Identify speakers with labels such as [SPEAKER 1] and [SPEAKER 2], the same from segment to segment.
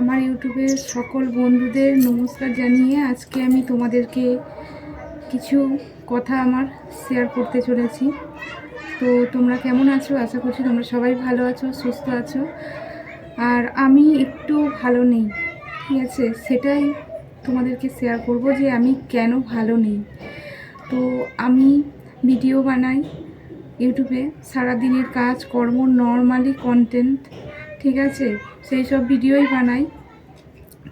[SPEAKER 1] আমার ইউটিউবের সকল বন্ধুদের নমস্কার জানিয়ে আজকে আমি তোমাদেরকে কিছু কথা আমার শেয়ার করতে চলেছি। তো তোমরা কেমন আছো? আশা করছি তোমরা সবাই ভালো আছো, সুস্থ আছো। আর আমি একটু ভালো নেই, ঠিক আছে? সেটাই তোমাদেরকে শেয়ার করব যে আমি কেন ভালো নেই। তো আমি ভিডিও বানাই ইউটিউবে। সারাদিনের কাজ, কর্ম নর্মালি কন্টেন্ট ঠিক আছে? সেই সব ভিডিওই বানাই।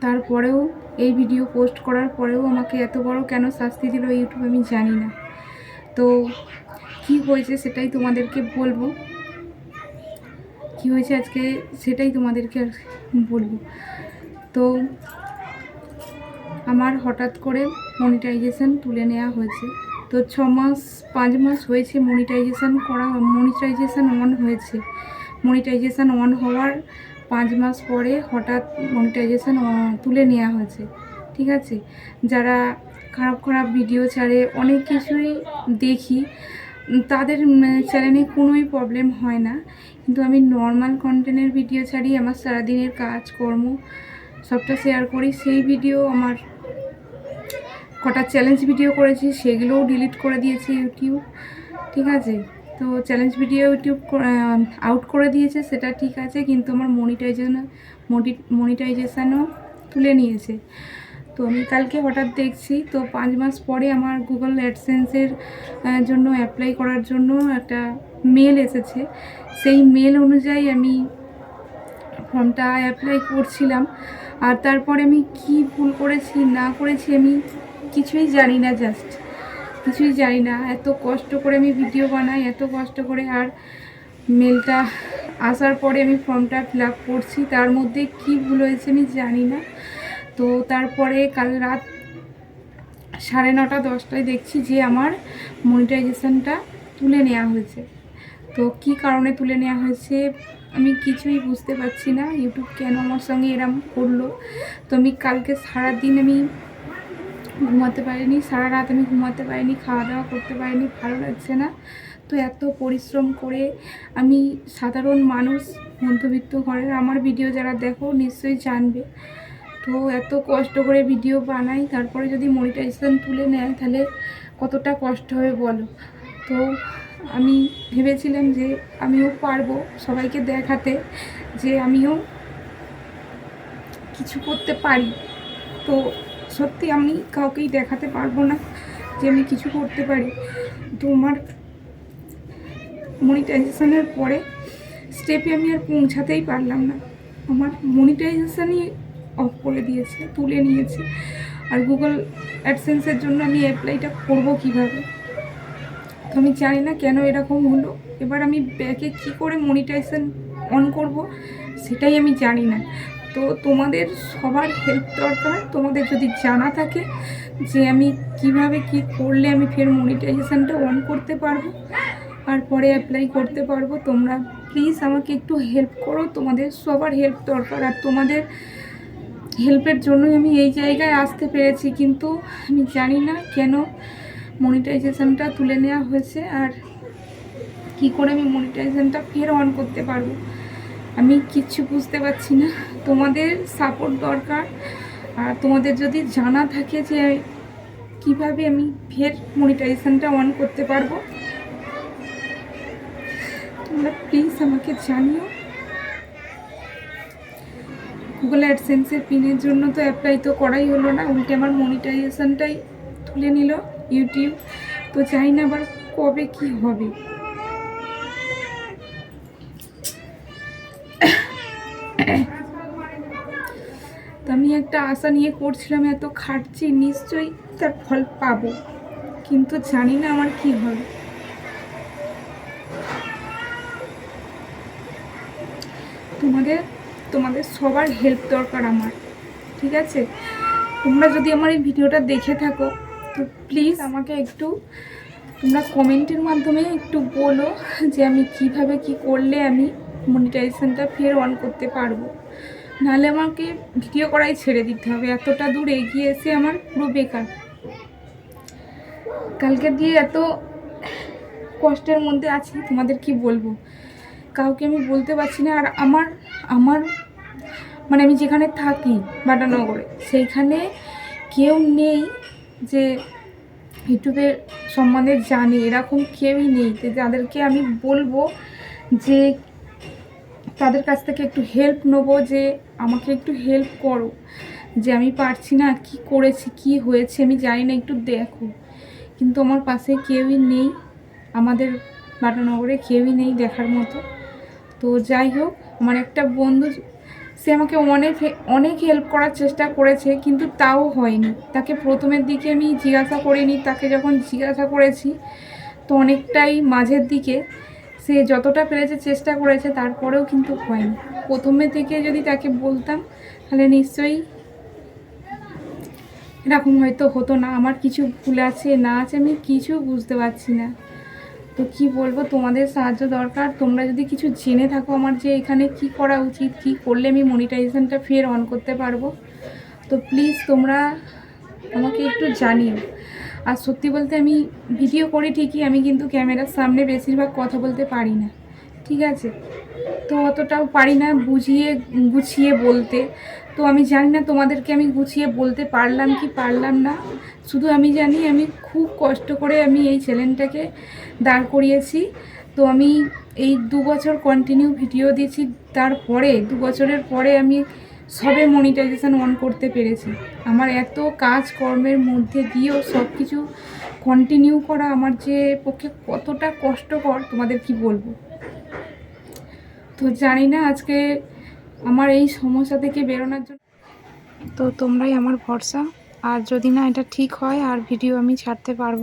[SPEAKER 1] তারপরেও এই ভিডিও পোস্ট করার পরেও আমাকে এত বড় কেন শাস্তি দিল ইউটিউব আমি জানি না। তো কি হয়েছে সেটাই তোমাদেরকে বলব। কি হয়েছে আজকে সেটাই তোমাদেরকে বলব। তো আমার হঠাৎ করে মনিটাইজেশান তুলে নেওয়া হয়েছে। তো ছ মাস, পাঁচ মাস হয়েছে মনিটাইজেশান করা মনিটাইজেশান অন হয়েছে। মনিটাইজেশন অন হওয়ার পাঁচ মাস পরে হঠাৎ মনিটাইজেশান তুলে নেওয়া হয়েছে। ঠিক আছে? যারা খারাপ খারাপ ভিডিও ছাড়ে, অনেক কিছুই দেখি, তাদের চ্যানেলে কোনোই প্রবলেম হয় না। কিন্তু আমি নর্মাল কন্টেন্টের ভিডিও ছাড়ি, আমার সারাদিনের কাজকর্ম সবটা শেয়ার করি। সেই ভিডিও আমার কটা চ্যালেঞ্জ ভিডিও করেছি, সেগুলোও ডিলিট করে দিয়েছে ইউটিউব ঠিক আছে? তো চ্যালেঞ্জ ভিডিও ইউটিউব আউট করে দিয়েছে, সেটা ঠিক আছে, কিন্তু আমার মনিটাইজেশন মনিটাইজেশানও তুলে নিয়েছে। তো আমি কালকে হঠাৎ দেখছি, তো পাঁচ মাস পরে আমার গুগল অ্যাডসেন্সের জন্য অ্যাপ্লাই করার জন্য একটা মেল এসেছে। সেই মেল অনুযায়ী আমি ফর্মটা অ্যাপ্লাই করছিলাম। আর তারপরে আমি কি ভুল করেছি, না করেছি আমি কিছুই জানি না জাস্ট কিছুই জানি না। এত কষ্ট করে আমি ভিডিও বানাই, এত কষ্ট করে আর মেলটা আসার পরে আমি ফর্মটা ফিল করছি। তার মধ্যে কি ভুল হয়েছে আমি জানি না। তো তারপরে কাল রাত সাড়ে নটা, দশটায় দেখছি যে আমার মনিটাইজেশনটা তুলে নেওয়া হয়েছে। তো কি কারণে তুলে নেওয়া হয়েছে আমি কিছুই বুঝতে পারছি না। ইউটিউব কেন আমার সঙ্গে এরম করল? তো আমি কালকে সারাদিন আমি ঘুমাতে পারিনি, সারা রাত আমি ঘুমাতে পারিনি খাওয়া দাওয়া করতে পারিনি, ভালো লাগছে না। তো এত পরিশ্রম করে আমি সাধারণ মানুষ, মধ্যবিত্ত ঘরের আমার ভিডিও যারা দেখো নিশ্চয়ই জানবে। তো এত কষ্ট করে ভিডিও বানাই, তারপরে যদি মনিটাইজেশন তুলে নেয়, তাহলে কতটা কষ্ট হবে বলো? তো আমি ভেবেছিলাম যে আমিও পারব সবাইকে দেখাতে, যে আমিও কিছু করতে পারি। তো সত্যি আমি কাউকেই দেখাতে পারব না যে আমি কিছু করতে পারি। তো আমার মনিটাইজেশনের পরে স্টেপে আমি আর পৌঁছাতেই পারলাম না। আমার মনিটাইজেশনই অফ করে দিয়েছে, তুলে নিয়েছে। আর গুগল অ্যাডসেন্সের জন্য আমি অ্যাপ্লাইটা করব কীভাবে? তো আমি জানি না কেন এরকম হলো। এবার আমি ব্যাকে কি করে মনিটাইজেশন অন করব, সেটাই আমি জানি না। তো তোমাদের সবার হেল্প দরকার। তোমাদের যদি জানা থাকে যে আমি কীভাবে কি করলে আমি ফের মনিটাইজেশানটা অন করতে পারব আর পরে অ্যাপ্লাই করতে পারব, তোমরা প্লিজ আমাকে একটু হেল্প করো। তোমাদের সবার হেল্প দরকার। আর তোমাদের হেল্পের জন্যই আমি এই জায়গায় আসতে পেরেছি। কিন্তু আমি জানি না কেন মনিটাইজেশানটা তুলে নেওয়া হয়েছে আর কি করে আমি মনিটাইজেশনটা ফের অন করতে পারব। আমি কিচ্ছু বুঝতে পারছি না। তোমাদের সাপোর্ট দরকার। আর তোমাদের যদি জানা থাকে যে কীভাবে আমি ফের মনিটাইজেশনটা অন করতে পারব, তোমরা প্লিজ আমাকে জানিও। গুগল অ্যাডসেন্সের পিনের জন্য তো অ্যাপ্লাই তো করাই হলো না। উল্টে আমার মনিটাইজেশনটাই তুলে নিল ইউটিউব তো জানি না আবার কবে কি হবে। তো আমি একটা আশা নিয়ে করছিলাম, এত খাটছি, নিশ্চয়ই তার ফল পাবো। কিন্তু জানি না আমার কি হবে। তোমাদের তোমাদের সবার হেল্প দরকার আমার, ঠিক আছে? তোমরা যদি আমার এই ভিডিওটা দেখে থাকো, তো প্লিজ আমাকে একটু, তোমরা কমেন্টের মাধ্যমে একটু বলো যে আমি কীভাবে কি করলে আমি মনিটাইজেশনটা ফের অন করতে পারব। নাহলে আমাকে ভিডিও করাই ছেড়ে দিতে হবে, এতটা দূর এগিয়ে এসে আমার পুরো বেকার। কালকে দিয়ে এত কষ্টের মধ্যে আছি, তোমাদের কি বলব? কাউকে আমি বলতে পারছি না, আর আমার আমার মানে আমি যেখানে থাকি, বাটানগরে, সেইখানে কেউ নেই যে ইউটিউবের সম্বন্ধে জানে, এরকম কেউই নেই। যাদেরকে আমি বলব যে তাদের কাছ থেকে একটু হেল্প নেব যে আমাকে একটু হেল্প করো। যে আমি পারছি না, কি করেছি, কি হয়েছে আমি জানি না, একটু দেখো। কিন্তু আমার পাশে কেউই নেই, আমাদের বাটানগরে কেউই নেই দেখার মতো। তো যাই হোক, আমার একটা বন্ধু, সে আমাকে অনেক অনেক হেল্প করার চেষ্টা করেছে, কিন্তু তাও হয়নি। তাকে প্রথমের দিকে আমি জিজ্ঞাসা করিনি, তাকে যখন জিজ্ঞাসা করেছি, তো অনেকটাই মাঝের দিকে সে যতটা পেরেছে চেষ্টা করেছে, তারপরেও কিন্তু হয়নি। প্রথমে থেকে যদি তাকে বলতাম, তাহলে নিশ্চয়ই এরকম হয়তো হতো না। আমার কিছু ভুল আছে, না আছে, আমি কিছু বুঝতে পারছি না। তো কি বলব, তোমাদের সাহায্য দরকার। তোমরা যদি কিছু জেনে থাকো আমার যে এখানে কি করা উচিত, কি করলে আমি মনিটাইজেশনটা ফের অন করতে পারব। তো প্লিজ তোমরা আমাকে একটু জানিও। আর সত্যি বলতে আমি ভিডিও করি ঠিকই, আমি কিন্তু ক্যামেরার সামনে বেশিরভাগ কথা বলতে পারি না, ঠিক আছে? তো অতটাও পারি না বুঝিয়ে, গুছিয়ে বলতে। তো আমি জানি না তোমাদেরকে আমি গুছিয়ে বলতে পারলাম কি পারলাম না। শুধু আমি জানি আমি খুব কষ্ট করে আমি এই চ্যানেলটাকে দাঁড় করিয়েছি। তো আমি এই দু বছর কন্টিনিউ ভিডিও দিয়েছি তারপরে, দু বছরের পরে আমি সবে মনিটাইজেশন অন করতে পেরেছি। আমার এত কাজ কর্মের মধ্যে দিয়েও সব কিছু কন্টিনিউ করা আমার যে পক্ষে কতটা কষ্টকর, তোমাদের কি বলব? তো জানি না আজকে আমার এই সমস্যা থেকে বেরোনোর জন্য। তো তোমরাই আমার ভরসা, আর যদি না এটা ঠিক হয়, আর ভিডিও আমি ছাড়তে পারব না।